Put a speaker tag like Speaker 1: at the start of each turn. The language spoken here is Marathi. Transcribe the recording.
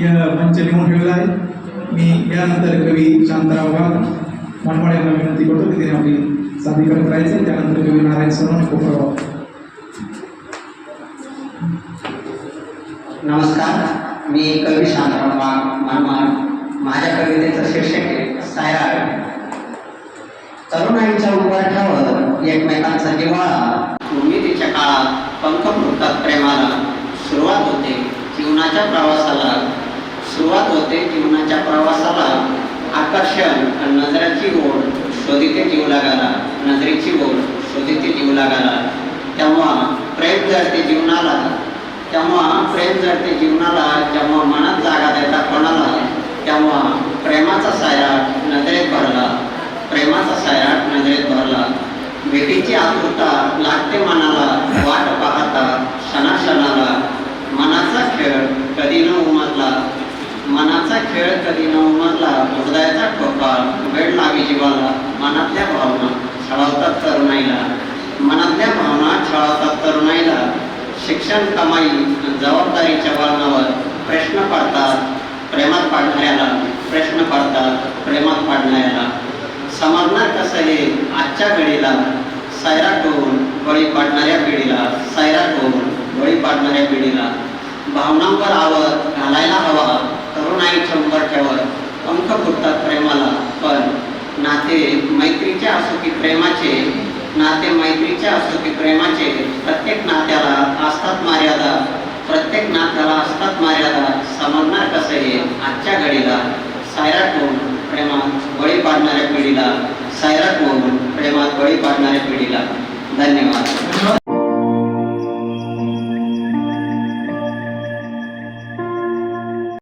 Speaker 1: या मंच लिहून ठेवला आहे. मी यानंतर कवी शांतराव वाघ मनमाड यांना विनंती करतो की त्यांनी आपली सादरीकरण करायचं त्यानंतर कवी नारायण सरोने कोपरगाव.
Speaker 2: नमस्कार. मी कवी शांतराव वाघ मनमाड माझ्या कवितेचं शीर्षक आहे सायरा तरुणाईच्या उंबरठ्यावर एकमेकांचा जिव्हाळा उमेदीच्या काळात पंख फुटतात प्रेमाला सुरुवात होते. जीवनाच्या प्रवासाला सुरुवात होते जीवनाच्या प्रवासाला आकर्षण आणि नजराची ओढ शोधिते जीव लागाला नजरेची ओढ शोधिते जीव लागाला तेव्हा प्रेम जडते जीवनाला तेव्हा प्रेम जडते जीवनाला जेव्हा मनात जागा देता कोणाला तेव्हा प्रेमाचा सायराट नजरेत भरला. प्रेमाचा सायराट नजरेत भरला. भेटीची आतुरता लागते मनाला वाट पाहता क्षणाक्षणाला. मनाचा खेळ कधी न उमरला मनाचा खेळ कधी लावी मनातल्या भावना छळवतात तरुणाईला. मनातल्या भावना छळवतात तरुणाईला. शिक्षण कमाई जबाबदारीच्या वळणावर प्रश्न पडतात प्रेमात पाडणाऱ्याला प्रश्न पडतात प्रेमात पाडणाऱ्याला. समजणार कसं हे? आजच्या घडीला सायराट होऊन बळी पाडणाऱ्या पिढीला सायराट होऊन बळी पाडणाऱ्या पिढीला. भावनांवर आवत घालायला हवा तरुणाईच्या उंबरठ्यावर पंख फुटतात प्रेमाला पण नाते मैत्रीचे असो की प्रेमाचे नाते मैत्रीचे असो की प्रेमाचे प्रत्येक नात्याला असतात मर्यादा प्रत्येक नात्याला असतात मर्यादा समजणार कसं हे? आजच्या घडीला. सायराट कोण प्रेमात बळी पाडणाऱ्या पिढीला. सायरा कोण प्रेमात बळी पाडणाऱ्या पिढीला.